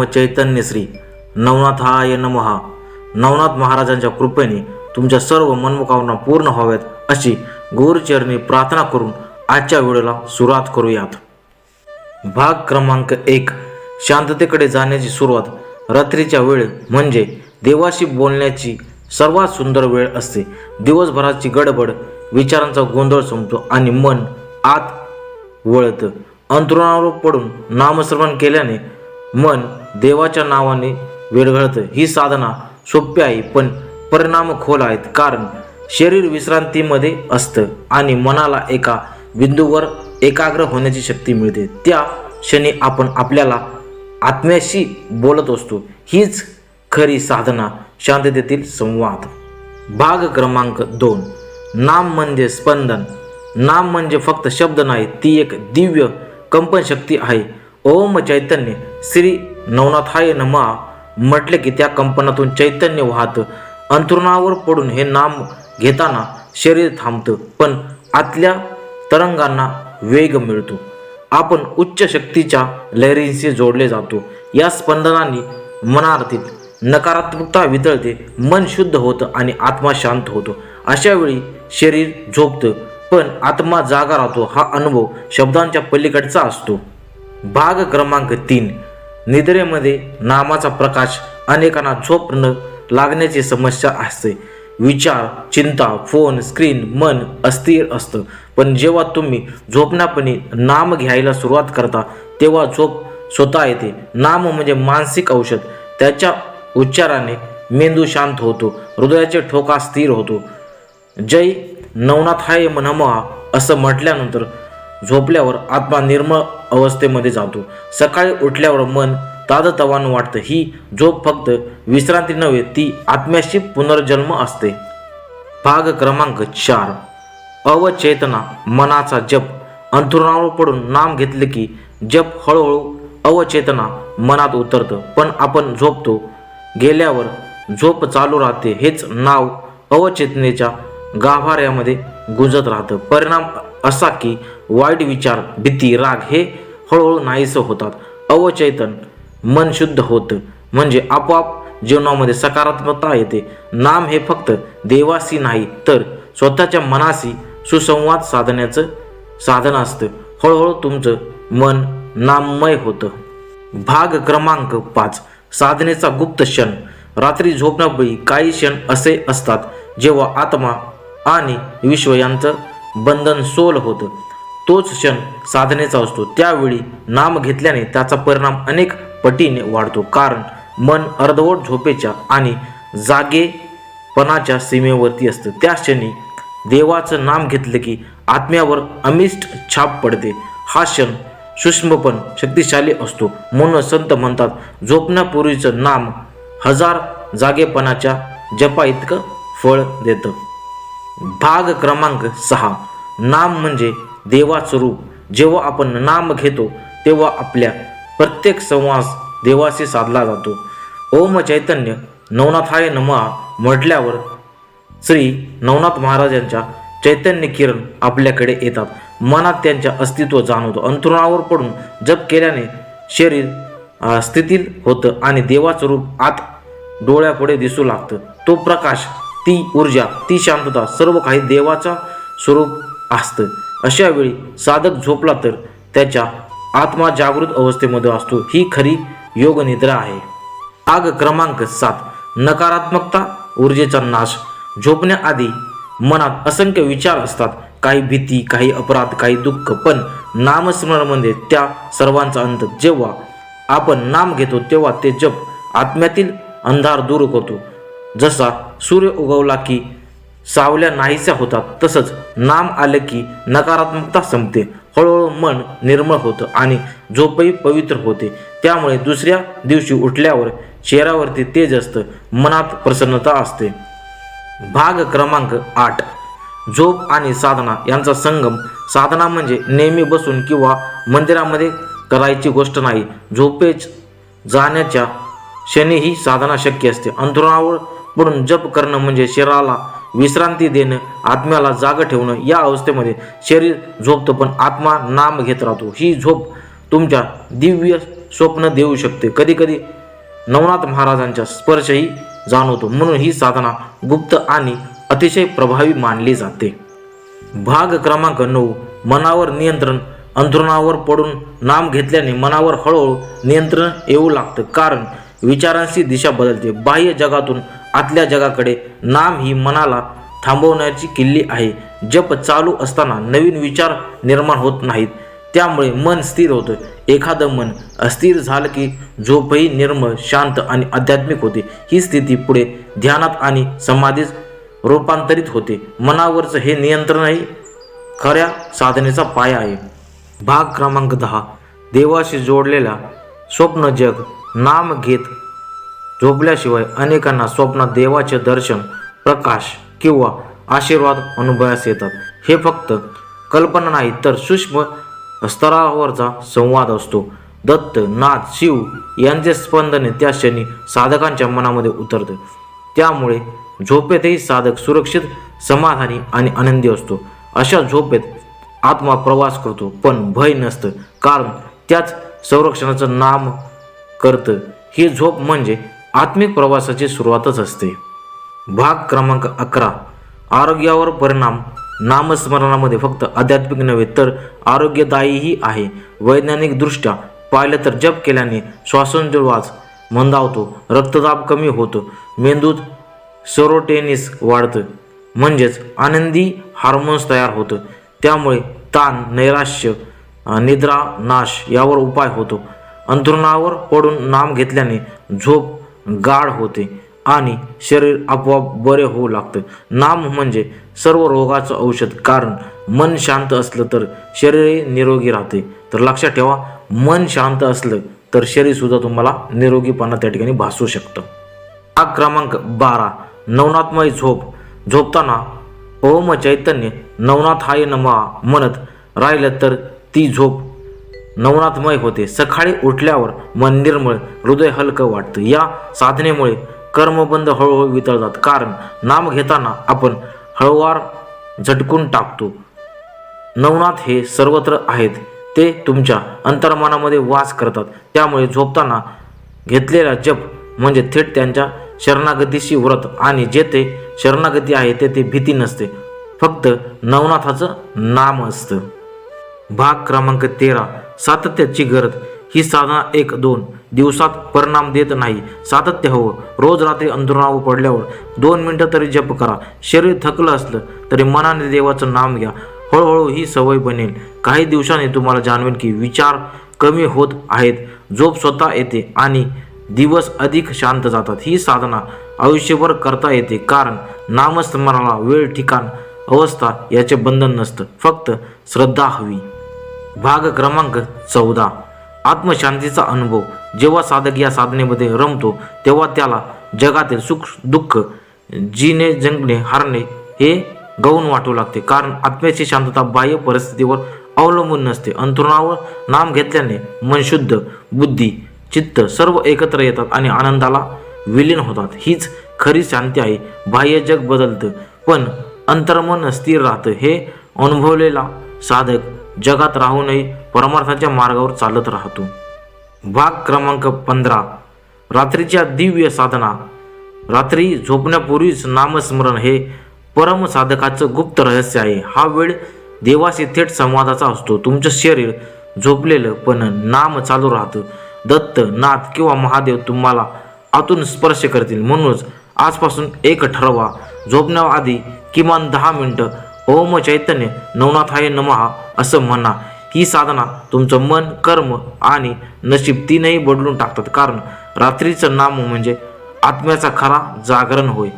ओम चैतन्य श्री नवनाथाय नमहा नवनाथ महाराजांच्या कृपेने तुमच्या सर्व मनमुकामना पूर्ण व्हाव्यात अशी गुरुचरणी प्रार्थना करून आजच्या व्हिडिओला सुरुवात करूयात. भाग क्रमांक एक. शांततेकडे जाण्याची सुरुवात रात्रीच्या वेळ म्हणजे देवाशी बोलण्याची सर्वात सुंदर वेळ असते. दिवसभराची गडबड विचारांचा गोंधळ संपतो आणि मन आत वळतं. अंतरुणावर पडून नामश्रवण केल्याने मन देवाच्या नावाने विरघळतं ही साधना सोपी आहे पण परिणाम खोल आहेत. कारण शरीर विश्रांतीमध्ये असतं आणि मनाला एका बिंदूवर एकाग्र होण्याची शक्ती मिळते. त्या क्षणी आपण आपल्याला आत्म्याशी बोलत असतो. हीच खरी साधना शांततेतील संवाद. भाग क्रमांक दोन. नाम म्हणजे स्पंदन. नाम म्हणजे फक्त शब्द नाही ती एक दिव्य कंपन शक्ती आहे. ओम चैतन्य. श्री नवनाथाय नमा म्हटले की त्या कंपनातून चैतन्य वाहतं अंथरुणावर पडून हे नाम घेताना शरीर थांबतं पण आतल्या तरंगांना वेग मिळतो. आपण उच्च शक्तीच्या लहरींशी जोडले जातो. या स्पंदनांनी मनातील नकारात्मकता वितळते मन शुद्ध होतं आणि आत्मा शांत होतो. अशा वेळी शरीर झोपतं पण आत्मा जागा राहतो. हा अनुभव शब्दांच्या पलीकडचा असतो. भाग क्रमांक तीन. निद्रेमध्ये नामाचा प्रकाश अनेकांना झोप न लागण्याची समस्या असते. विचार चिंता फोन स्क्रीन मन अस्थिर असतं. पण जेव्हा तुम्ही झोपण्यापणे नाम घ्यायला सुरुवात करता तेव्हा झोप स्वतः येते. नाम म्हणजे मानसिक औषध. त्याच्या उच्चाराने मेंदू शांत होतो. हृदयाचे ठोका स्थिर होतो. जय नवनाथाय मनमहा असं म्हटल्यानंतर झोपल्यावर आत्मा निर्मळ अवस्थेमध्ये जातो. सकाळी उठल्यावर मन ताजतवान वाटतं. ही झोप फक्त विश्रांती नव्हे ती आत्म्याशी पुनर्जन्म असते. भाग क्रमांक चार. अवचेतना मनाचा जप. अंथरुणावर पडून नाम घेतले की जप हळूहळू अवचेतना मनात उतरतं. पण आपण झोपतो. गेल्यावर झोप चालू राहते. हेच नाव अवचेतनेच्या गाभाऱ्यामध्ये गुंजत राहतं. परिणाम असा की वाईट विचार भीती राग हे हळूहळू नाहीसं होतात. अवचेतन मन शुद्ध होतं. म्हणजे आपोआप जीवनामध्ये सकारात्मकता येते. नाम हे फक्त देवाशी नाही तर स्वतःच्या मनाशी सुसंवाद साधण्याचं साधन असतं. हळूहळू तुमचं मन नाममय होतं. भाग क्रमांक पाच. साधनेचा गुप्त क्षण. रात्री झोपण्यापूर्वी काही क्षण असे असतात जेव्हा आत्मा आणि विश्व यांचं बंधन सोल होतं. तोच क्षण साधनेचा असतो. त्यावेळी नाम घेतल्याने त्याचा परिणाम अनेक पटीने वाढतो. कारण मन अर्धवट झोपेच्या आणि जागेपणाच्या सीमेवरती असतं. त्या क्षणी देवाचं नाम घेतलं की आत्म्यावर अमिष्ट छाप पडते. हा क्षण सूक्ष्मपण शक्तिशाली असतो. म्हणून संत म्हणतात झोपण्यापूर्वीचं नाम हजार जागेपणाच्या जपा इतकं फळ देतं. भाग क्रमांक सहा. नाम म्हणजे देवाचं रूप जेव्हा आपण नाम घेतो तेव्हा आपल्या प्रत्येक संवास देवाशी साधला जातो. ओम चैतन्य नवनाथाय नमा म्हटल्यावर श्री नवनाथ महाराजांच्या चैतन्य किरण आपल्याकडे येतात. मनात त्यांच्या अस्तित्व जाणवतं. अंतरुणावर पडून जप केल्याने शरीर स्थितील स्थितीत होतं आणि देवाचं रूप आत डोळ्यापुढे दिसू लागतं. तो प्रकाश ती ऊर्जा ती शांतता सर्व काही देवाचा स्वरूप असतं. अशा वेळी साधक झोपला तर त्याच्या आत्मा जागृत अवस्थेमध्ये असतो. ही खरी योग निद्रा आहे. आग क्रमांक सात. नकारात्मकता ऊर्जेचा नाश. झोपण्याआधी मनात असंख्य विचार असतात. काही भीती काही अपराध काही दुःख. पण नामस्मरणामध्ये त्या सर्वांचा अंत. जेव्हा आपण नाम घेतो तेव्हा ते जप आत्म्यातील अंधार दूर करतो जसा सूर्य उगवला की सावल्या नाहीशा होतात. तसंच नाम आले की नकारात्मकता संपते. हळूहळू मन निर्मळ होतं आणि झोपही पवित्र होते. त्यामुळे दुसऱ्या दिवशी उठल्यावर चेहऱ्यावरती तेज असतं मनात प्रसन्नता असते. भाग क्रमांक आठ. झोप आणि साधना यांचा संगम. साधना म्हणजे नेहमी बसून किंवा मंदिरामध्ये करायची गोष्ट नाही. झोपेच जाण्याच्या क्षणीही साधना शक्य असते. अंतरुणावर म्हणून जप करणं म्हणजे शरीराला विश्रांती देणं आत्म्याला जाग ठेवणं या अवस्थेमध्ये शरीर झोपतं पण आत्मा नाम घेत राहतो. ही झोप तुमच्या दिव्य स्वप्न देऊ शकते. कधीकधी नवनाथ महाराजांचा स्पर्शही जाणवतो. म्हणून ही साधना गुप्त आणि अतिशय प्रभावी मानली जाते. भाग क्रमांक नऊ मनावर नियंत्रण. अंथरुणावर पडून नाम घेतल्याने मनावर हळूहळू नियंत्रण येऊ लागतं. कारण विचारांची दिशा बदलते. बाह्य जगातून आतल्या जगाकडे नाम ही मनाला थांबवण्याची किल्ली आहे. जप चालू असताना नवीन विचार निर्माण होत नाहीत. त्यामुळे मन स्थिर होतं. एखादं मन अस्थिर झालं की झोपही निर्मळ शांत आणि आध्यात्मिक होते. ही स्थिती पुढे ध्यानात आणि समाधीत रूपांतरित होते. मनावरचं हे नियंत्रणही खऱ्या साधनेचा पाया आहे. भाग क्रमांक दहा. देवाशी जोडलेला स्वप्न जग. नाम घेत झोपल्याशिवाय अनेकांना स्वप्नात देवाचे दर्शन प्रकाश किंवा आशीर्वाद अनुभवास येतात. हे फक्त कल्पना नाही तर सूक्ष्म स्तरावरचा संवाद असतो. दत्त नाथ शिव यांचे स्पंदने त्या क्षणी साधकांच्या मनामध्ये उतरते. त्यामुळे झोपेतही साधक सुरक्षित समाधानी आणि आनंदी असतो. अशा झोपेत आत्मा प्रवास करतो पण भय नसतं. कारण त्याच संरक्षणाचं नाम करतं. ही झोप म्हणजे आत्मिक प्रवासाची सुरुवातच असते. भाग क्रमांक अकरा. आरोग्यावर परिणाम. नामस्मरणामध्ये फक्त आध्यात्मिक नव्हे तर आरोग्यदायीही आहे. वैज्ञानिकदृष्ट्या पाहिलं तर जप केल्याने श्वासोच्छवास मंदावतो रक्तदाब कमी होतो मेंदूत सेरोटेनिस वाढतं. म्हणजेच आनंदी हार्मोन्स तयार होतं. त्यामुळे ताण नैराश्य निद्रा नाश यावर उपाय होतो. अंथरुणावर पडून नाम घेतल्याने झोप गाढ होते आणि शरीर आपोआप बरे होऊ लागतं. नाम म्हणजे सर्व रोगाचं औषध. कारण मन शांत असलं तर शरीरही निरोगी राहते. तर लक्षात ठेवा मन शांत असलं तर शरीरसुद्धा तुम्हाला निरोगीपणा त्या ठिकाणी भासू शकतं. हा क्रमांक बारा नवनाथमय झोप. झोपताना ओम चैतन्य नवनाथ हाय नमा म्हणत राहिलं तर ती झोप नवनाथमय होते. सकाळी उठल्यावर मंदिरमुळे हृदय हलकं वाटतं. या साधनेमुळे कर्मबंध हळूहळू वितळतात. कारण नाम घेताना आपण हळूवार झटकून टाकतो. नवनाथ हे सर्वत्र आहेत. ते तुमच्या अंतर्मनामध्ये वास करतात. त्यामुळे झोपताना घेतलेला जप म्हणजे थेट त्यांच्या शरणागतीशी व्रत आणि जेथे शरणागती आहे तेथे भीती नसते. फक्त नवनाथाचं नाम असतं. भाग क्रमांक तेरा. सातत्याची गरज ही साधना एक दोन दिवसात परिणाम देत नाही. सातत्य हवं. रोज रात्री अंतरुणावर पडल्यावर दोन मिनटं तरी जप करा. शरीर थकलं असलं तरी मनाने देवाचं नाम घ्या. हळूहळू ही सवय बनेल. काही दिवसांनी तुम्हाला जाणवेल की विचार कमी होत आहेत. झोप स्वतः येते आणि दिवस अधिक शांत जातात. ही साधना आयुष्यभर करता येते. कारण नामस्मरणाला वेळ ठिकाण अवस्था याचे बंधन नसतं. फक्त श्रद्धा हवी. भाग क्रमांक चौदा. आत्मशांतीचा अनुभव. जेव्हा साधक या साधनेमध्ये रमतो तेव्हा त्याला जगातील सुख दुःख जिने जगणे हारणे हे गौण वाटू लागते. कारण आत्म्याची शांतता बाह्य परिस्थितीवर अवलंबून नसते. अंतरुणावर नाम घेतल्याने मन शुद्ध बुद्धी चित्त सर्व एकत्र येतात आणि आनंदाला विलीन होतात. हीच खरी शांती आहे. बाह्य जग बदलतं पण अंतर्मन स्थिर राहतं. हे अनुभवलेला साधक जगात राहूनही परमार्थाच्या मार्गावर चालत राहतो. भाग क्रमांक पंधरा. रात्रीच्या दिव्य साधना. रात्री झोपण्यापूर्वीच नामस्मरण हे परम साधकाचं गुप्त रहस्य आहे. हा वेळ देवाशी थेट संवादाचा असतो. तुमचं शरीर झोपलेलं पण नाम चालू राहतं. दत्त नाथ किंवा महादेव तुम्हाला आतून स्पर्श करतील. म्हणूनच आजपासून एक ठरवा. झोपण्याआधी किमान दहा मिनटं ओम चैतन्य नवनाथाय नमहा असं म्हणा. ही साधना तुमचं मन कर्म आणि नशीब तीनही बदलून टाकतात. कारण रात्रीचं नाम म्हणजे आत्म्याचा खरा जागरण होय.